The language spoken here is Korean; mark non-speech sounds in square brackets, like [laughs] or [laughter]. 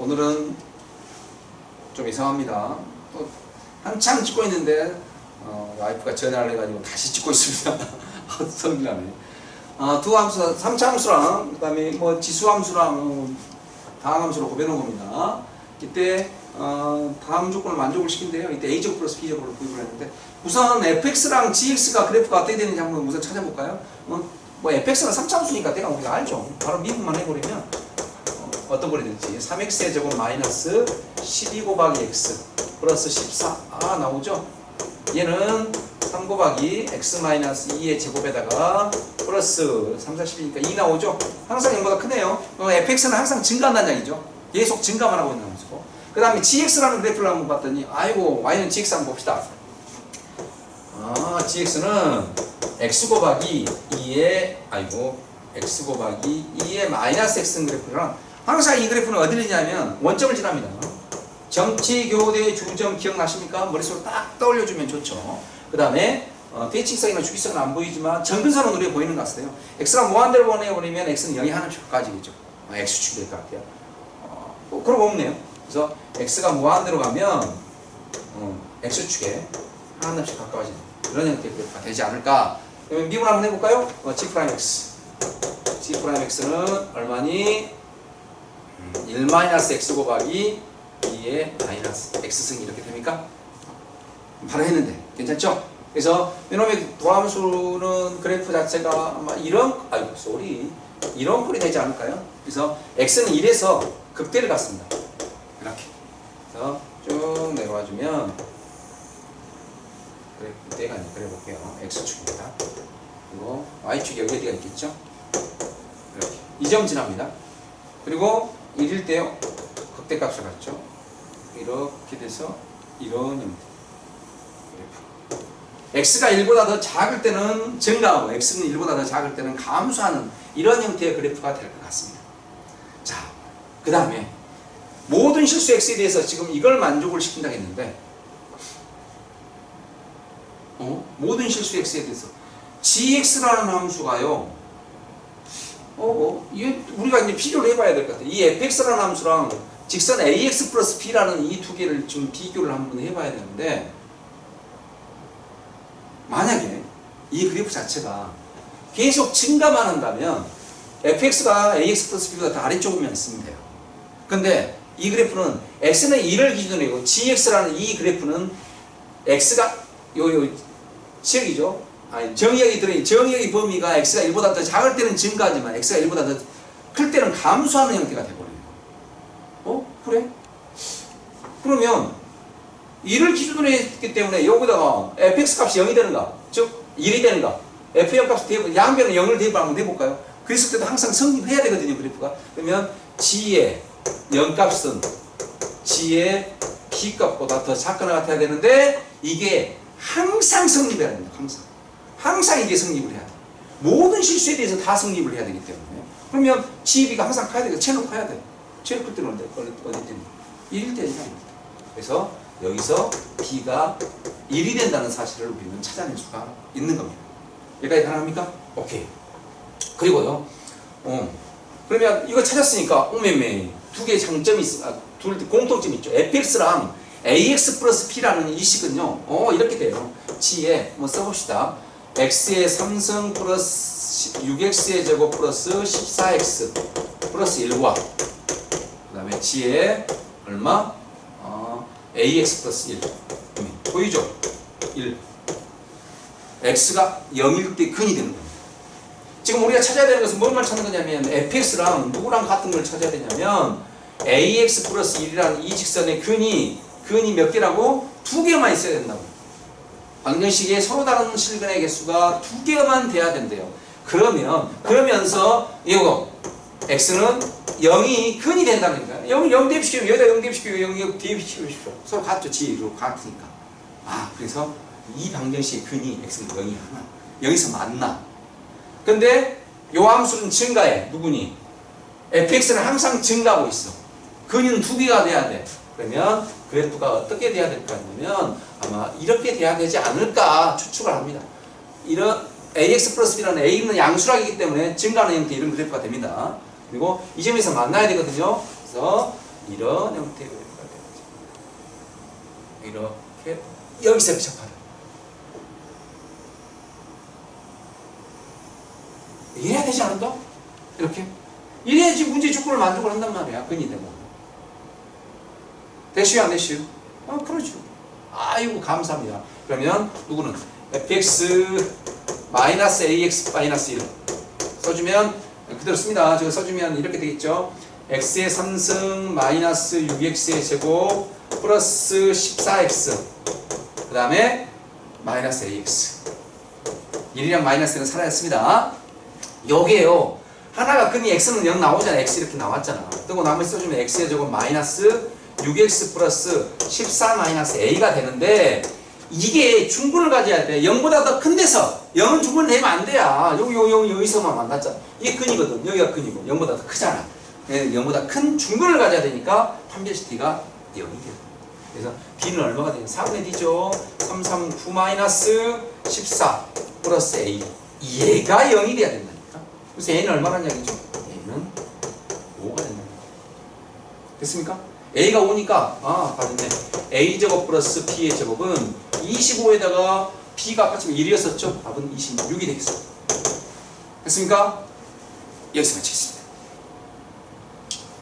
오늘은 좀 이상합니다. 또 한참 찍고 있는데 어, 와이프가 전화를 해가지고 다시 찍고 있습니다. [laughs] 성질나네. 아, 두 함수, 3차 함수랑 그 다음에 뭐 지수 함수랑 어, 다항 함수로 곱해놓은 겁니다. 이때 어, 다음 조건을 만족을 시킨대요. 이때 A제곱 플러스 B제곱으로 구입을 했는데 우선 fx랑 gx가 그래프가 어떻게 되는지 한번 우선 찾아볼까요? 어, 뭐 fx는 3차 함수니까 내가 우리가 알죠. 바로 미분만 해버리면 어, 떤 거리 될지 3x의 제곱 마이너스 12 곱하기 x 플러스 14 아 나오죠? 얘는 3 곱하기 x 마이너스 2의 제곱에다가 플러스 3, 4, 10이니까 2 나오죠? 항상 0보다 크네요. 어, fx는 항상 증가한다는 얘기죠. 계속 증가만 하고 있는 함수고. 그 다음에 gx라는 그래프를 한번 봤더니 아이고 y는 gx 한번 봅시다. 아 gx는 x 곱하기 2의 아이고 x 곱하기 2의 마이너스 x 그래프랑 항상 이 그래프는 어디를 지냐면 원점을 지납니다. 정치 교대 주점 기억나십니까? 머릿속으로 딱 떠올려주면 좋죠. 그 다음에 어, 대칭성이나 주기성은 안 보이지만 정근선은 우리가 보이는 것 같아요. x랑 무한대로 보내버리면 x는 0이 하나씩 가지겠죠. 아, x축이 될 것 같아요. 어, 뭐 그런 거 없네요. 그래서 x가 무한대로 가면 어, x축에 하나씩 가까워지는 그런 그래프가 되지 않을까. 그러면 미분 한번 해볼까요? 어, g 프라임 x. g 프라임 x는 얼마니? 1 마이너스 x 곱하기 2의 마이너스 x승이 이렇게 됩니까? 바로 했는데 괜찮죠? 그래서 이놈의 도함수는 그래프 자체가 아마 이런 아이고 쏘리 이런 꼴이 되지 않을까요? 그래서 x는 1에서 극대를 갖습니다. 이렇게 그래서 쭉 내려와 주면 그래프 대가 아니라 그래 볼게요. x축입니다. 그리고 y축이 여기 어디가 있겠죠? 이렇게 이점 지납니다. 그리고 1일 때요 극대값을 갖죠. 이렇게 돼서 이런 형태 x가 1보다 더 작을 때는 증가하고 x는 1보다 더 작을 때는 감소하는 이런 형태의 그래프가 될 것 같습니다. 자, 그 다음에 모든 실수 x에 대해서 지금 이걸 만족을 시킨다 했는데 어? 모든 실수 x에 대해서 gx라는 함수가요 어, 어, 이게 우리가 이제 비교를 해봐야 될 것 같아요. 이 fx라는 함수랑 직선 ax 플러스 b라는 이 두 개를 좀 비교를 한번 해봐야 되는데 만약에 이 그래프 자체가 계속 증가만 한다면 fx가 ax 플러스 b보다 더 아래쪽이면 있으면 돼요. 근데 이 그래프는 x는 2를 기준으로 gx라는 이 그래프는 x가 요, 요 지역이죠. 아니, 정의역이 들어있는 정의역의 범위가 x가 1보다 더 작을 때는 증가하지만 x가 1보다 더 클 때는 감소하는 형태가 돼버려요. 어? 그래? 그러면 1을 기준으로 했기 때문에 여기다가 fx 값이 0이 되는가? 즉 1이 되는가? f0 값이 대입, 양변은 0을 대입을 한번 해볼까요? 그랬을 때도 항상 성립해야 되거든요, 그래프가. 그러면 g의 0값은 g의 b값보다 더 작거나 같아야 되는데 이게 항상 성립해야 됩니다, 항상. 항상 이게 성립을 해야 돼. 모든 실수에 대해서 다 성립을 해야 되기 때문에. 그러면 GB가 항상 커야 되고, 채는 커야 돼. 제일 클 때는 어디, 때는? 1일 때냐. 그래서 여기서 B가 1이 된다는 사실을 우리는 찾아낼 수가 있는 겁니다. 여기까지 가능합니까? 오케이. 그리고요, 어, 그러면 이거 찾았으니까, 오메메, 두 개의 장점이 있어, 아, 둘 공통점이 있죠. fx랑 ax 플러스 p라는 이 식은요, 어, 이렇게 돼요. g에, 뭐 써봅시다. X의 3승 플러스 6x의 제곱 플러스 14x 플러스 1과 그 다음에 g의 얼마? 어, ax 플러스 1 보이죠? 1 x가 0일 때 근이 되는 겁니다. 지금 우리가 찾아야 되는 것은 뭘만 찾는 거냐면 fx랑 누구랑 같은 걸 찾아야 되냐면 ax 플러스 1이라는 이 직선의 근이 근이 몇 개라고? 두 개만 있어야 된다고. 방정식에 서로 다른 실근의 개수가 두 개만 돼야 된대요. 그러면 그러면서 이거 x는 0이 근이 된다는 거예요. 0을 0 대입시키면 여기다 0 대입시키고 0, 0 대입시키고 싶죠. 서로 같죠. g로 같으니까. 아 그래서 이 방정식의 근이 x는 0이 하나. 여기서 만나. 근데 요 함수는 증가해. 누구니? fx는 항상 증가하고 있어. 근은 두 개가 돼야 돼. 그러면 그래프가 어떻게 돼야 될까 하면 아마 이렇게 돼야 되지 않을까 추측을 합니다. 이런 ax 플러스 b라는 a는 양수락이기 때문에 증가하는 형태 이런 그래프가 됩니다. 그리고 이 점에서 만나야 되거든요. 그래서 이런 형태의 그래프가 되는 거죠. 이렇게 여기서 접하는 이래야 되지 않은가? 이렇게 이래야지 문제 조건을 만족을 한단 말이야 근이 되면 되시요 안 되시요? 아 그러죠. 아이고 감사합니다. 그러면 누구는? fx 마이너스 ax 마이너스 1 써주면 그대로 씁니다. 제가 써주면 이렇게 되겠죠? x의 3승 마이너스 6x의 제곱 플러스 14x 그 다음에 마이너스 ax. 1이랑 마이너스는 사라졌습니다. 요게요. 하나가 끈이 x는 0 나오잖아 x 이렇게 나왔잖아. 뜨고 나머지 써주면 x의 제곱 마이너스 6x 플러스 14 마이너스 a가 되는데 이게 중분을 가져야 돼. 0보다 더 큰 데서 0은 중분 되면 안 돼야. 여기 여기 여기 여기서만 만났잖아. 이게 끈이거든. 여기가 끈이고. 0보다 더 크잖아. 0보다 큰 중분을 가져야 되니까 판별식 d가 0이 돼요. 그래서 d는 얼마가 되냐 4분의 d죠. 3, 3, 9 마이너스 14 플러스 a. 얘가 0이 돼야 된다니까. 그래서 a는 얼마라는 얘기죠? a는 5가 된다 됐습니까? A가 5니까 아 맞네 a 제곱 플러스 b의 제곱은 25에다가 b가 아까 지금 1이었었죠? 답은 26이 되겠습니다 됐습니까? 여기서 마치겠습니다